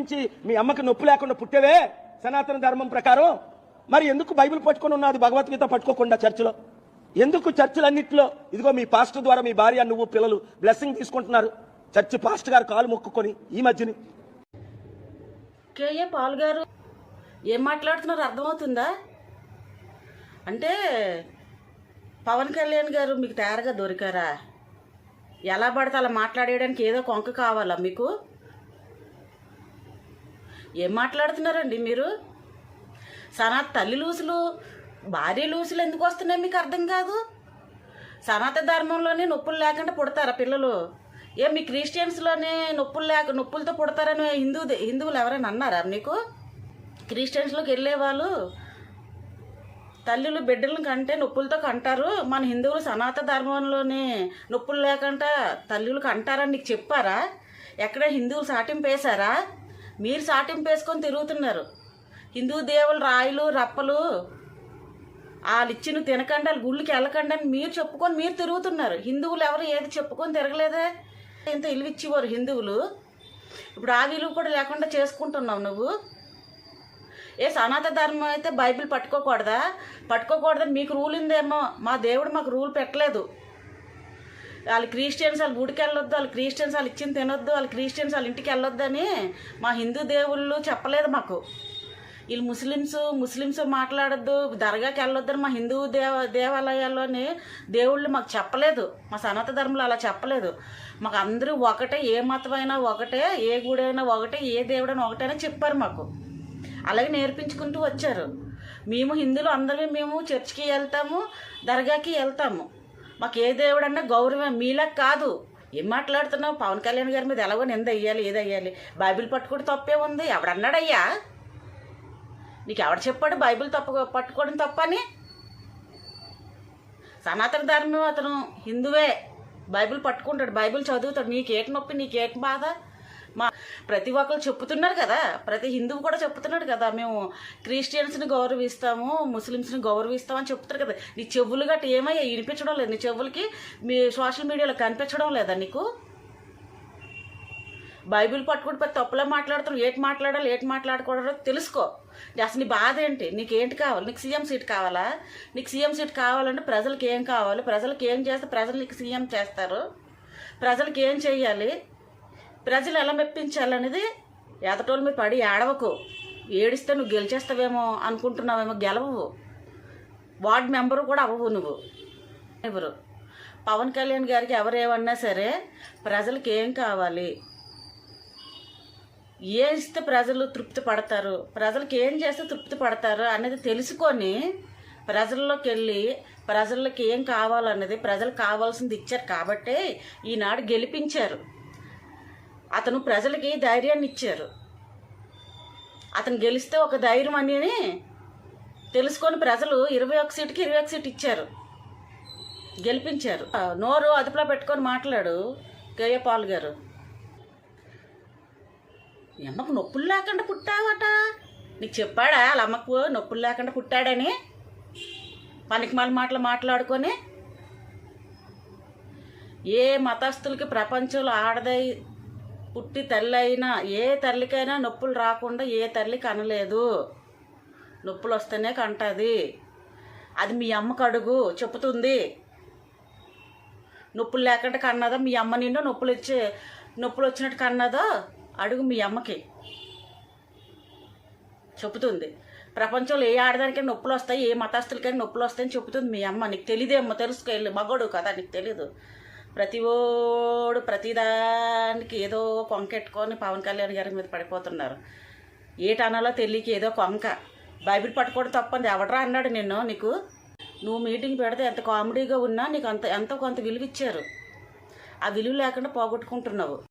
నుంచి మీ అమ్మకి నొప్పి లేకుండా పుట్టేవే? సనాతన ధర్మం ప్రకారం? మరి ఎందుకు బైబిల్ పట్టుకొని ఉన్నది భగవద్గీత పట్టుకోకుండా చర్చిలో? ఎందుకు చర్చిలన్నింటిలో? ఇదిగో మీ పాస్టర్ ద్వారా మీ భార్య నువ్వు పిల్లలు బ్లెస్సింగ్ తీసుకుంటున్నారు. చర్చి పాస్టర్ గారు కాలు మొక్కుకొని ఈ మధ్యని. కేఏ పాల్ గారు? ఏం మాట్లాడుతున్నారు? అర్థమవుతుందా? అంటే పవన్ కళ్యాణ్ గారు మీకు తయారుగా దొరికారా? ఎలా పడితే అలా మాట్లాడేయడానికి ఏదో కొంక కావాలా మీకు? ఏం మాట్లాడుతున్నారండి మీరు? సనాత్ తల్లి లూసులు భార్య లూసులు ఎందుకు వస్తున్నాయి మీకు అర్థం కాదు? సనాతన ధర్మంలోనే నొప్పులు లేకుండా పుడతారా పిల్లలు? ఏ మీ క్రిస్టియన్స్లోనే నొప్పులు లేక నొప్పులతో పుడతారని హిందూ హిందువులు ఎవరైనా అన్నారా నీకు క్రిస్టియన్స్లోకి వెళ్ళే వాళ్ళు? తల్లులు బిడ్డలను కంటే నొప్పులతో కంటారు. మన హిందువులు సనాతన ధర్మంలోనే నొప్పులు లేకుండా తల్లులు కంటారని నీకు చెప్పారా? ఎక్కడ హిందువులు సాటింపేశారా? మీరు సాటింపు వేసుకొని తిరుగుతున్నారు. హిందూ దేవులు రాయిలు రప్పలు వాళ్ళు ఇచ్చిన తినకండి గుళ్ళకి వెళ్ళకండి అని మీరు చెప్పుకొని మీరు తిరుగుతున్నారు. హిందువులు ఎవరు ఏది చెప్పుకొని తిరగలేదే? ఇంత ఇల్విచ్చేవారు హిందువులు. ఇప్పుడు ఆ విలువ కూడా లేకుండా చేసుకుంటున్నావు నువ్వు. ఏ సనాతన ధర్మం అయితే బైబిల్ పట్టుకోకూడదా? పట్టుకోకూడదని మీకు రూల్ ఉందేమో. మా దేవుడు మాకు రూల్ పెట్టలేదు. వాళ్ళు క్రిస్టియన్స్ వాళ్ళు గుడికి వెళ్ళొద్దు వాళ్ళు క్రిస్టియన్స్ వాళ్ళు ఇచ్చింది తినొద్దు వాళ్ళు క్రిస్టియన్స్ వాళ్ళ ఇంటికి వెళ్ళొద్దని మా హిందూ దేవుళ్ళు చెప్పలేదు మాకు. వీళ్ళు ముస్లిమ్స్ ముస్లిమ్స్ మాట్లాడద్దు దర్గాకి వెళ్ళొద్దని మా హిందూ దేవ దేవాలయాల్లోని దేవుళ్ళు మాకు చెప్పలేదు. మా సనాత ధర్మంలో అలా చెప్పలేదు. మాకు అందరూ ఒకటే ఏ మతమైనా ఒకటే ఏ గుడైనా ఒకటే ఏ దేవుడైనా ఒకటైనా చెప్పారు మాకు. అలాగే నేర్పించుకుంటూ వచ్చారు. మేము హిందువులు అందరూ మేము చర్చికి వెళ్తాము దర్గాకి వెళ్తాము. మాకు ఏ దేవుడన్నా గౌరవం మీలా కాదు. ఏం మాట్లాడుతున్నావు? పవన్ కళ్యాణ్ గారి మీద ఎలాగో నింద అయ్యాలి ఏది వెయ్యాలి బైబిల్ పట్టుకోవడం తప్పే ఉంది. ఎవడన్నాడయ్యా? నీకు ఎవడు చెప్పాడు బైబిల్ తప్ప పట్టుకోవడం తప్పని? సనాతన ధర్మం అతను హిందువే. బైబిల్ పట్టుకుంటాడు బైబిల్ చదువుతాడు. నీకేటి నొప్పి నీకేటి బాధ? మా ప్రతి ఒక్కరు చెప్తున్నారు కదా ప్రతి హిందువు కూడా చెప్తున్నాడు కదా మేము క్రిస్టియన్స్ని గౌరవిస్తాము ముస్లిమ్స్ని గౌరవిస్తామని చెప్తారు కదా. నీ చెవులు గట్టి ఏమయ్యా? వినిపించడం లేదు. నీ చెవులకి మీ సోషల్ మీడియాలో కనిపించడం లేదా నీకు? బైబిల్ పట్టుకుని పెద్ద తప్పులా మాట్లాడుతున్నావు. ఏటి మాట్లాడాలి ఏటి మాట్లాడకూడదు తెలుసుకో. అసలు నీ బాధ ఏంటి? నీకు ఏంటి కావాలి? నీకు సీఎం సీట్ కావాలా? నీకు సీఎం సీట్ కావాలంటే ప్రజలకు ఏం కావాలి? ప్రజలకు ఏం చేస్తే ప్రజలు నీకు సీఎం చేస్తారు? ప్రజలకు ఏం చేయాలి ప్రజలు ఎలా మెప్పించాలనేది ఎదటోళ్ళు మీద పడి ఏడవకు. ఏడిస్తే నువ్వు గెలిచేస్తావేమో అనుకుంటున్నావేమో గెలవవు. వార్డ్ మెంబరు కూడా అవ్వవు నువ్వు. ఎవరు? పవన్ కళ్యాణ్ గారికి ఎవరేమన్నా సరే ప్రజలకు ఏం కావాలి? ఏ ఇస్తే ప్రజలు తృప్తి పడతారు? ప్రజలకు ఏం చేస్తే తృప్తి పడతారు అనేది తెలుసుకొని ప్రజల్లోకి వెళ్ళి ప్రజలకి ఏం కావాలన్నది ప్రజలకు కావాల్సింది ఇచ్చారు కాబట్టే ఈనాడు గెలిపించారు. అతను ప్రజలకి ధైర్యాన్ని ఇచ్చారు. అతను గెలిస్తే ఒక ధైర్యం అని తెలుసుకొని ప్రజలు ఇరవై ఒక సీటుకి ఇరవై ఒక సీట్ ఇచ్చారు. గెలిపించారు. నోరు అదుపులో పెట్టుకొని మాట్లాడు కేఏ గారు. అమ్మకు నొప్పులు లేకుండా పుట్టావట? నీకు చెప్పాడా వాళ్ళ అమ్మకు నొప్పులు లేకుండా పుట్టాడని? పనికిమాల మాటలు మాట్లాడుకొని? ఏ మతస్థులకి ప్రపంచంలో ఆడదై పుట్టి తల్లి అయినా ఏ తల్లికైనా నొప్పులు రాకుండా ఏ తల్లి కనలేదు. నొప్పులు వస్తేనే కంటది. అది మీ అమ్మ అడుగు చెప్తుంది నొప్పులు లేకుండా కన్నదా? మీ అమ్మ నిండో నొప్పులు ఇచ్చే నొప్పులు వచ్చినట్టు కన్నదో? అడుగు మీ అమ్మకి. చెబుతుంది. ప్రపంచంలో ఏ ఆడదానికైనా నొప్పులు వస్తాయి ఏ మతస్థులకైనా నొప్పులు వస్తాయని చెబుతుంది మీ అమ్మ. నీకు తెలియదేమో తెలుసుకో వెళ్ళి. మగోడు కదా నీకు తెలీదు. ప్రతి ఓడు ప్రతిదానికి ఏదో కొంకెట్టుకొని పవన్ కళ్యాణ్ గారి మీద పడిపోతున్నారు. ఏటనాలో తెలియక ఏదో కొంక. బైబిల్ పట్టుకోవడం తప్పంది ఎవడరా అన్నాడు నిన్ను నీకు? నువ్వు మీటింగ్ పెడితే ఎంత కామెడీగా ఉన్నా నీకు అంత ఎంతో కొంత విలువ ఇచ్చారు ఆ విలువ లేకుండా పోగొట్టుకుంటున్నావు.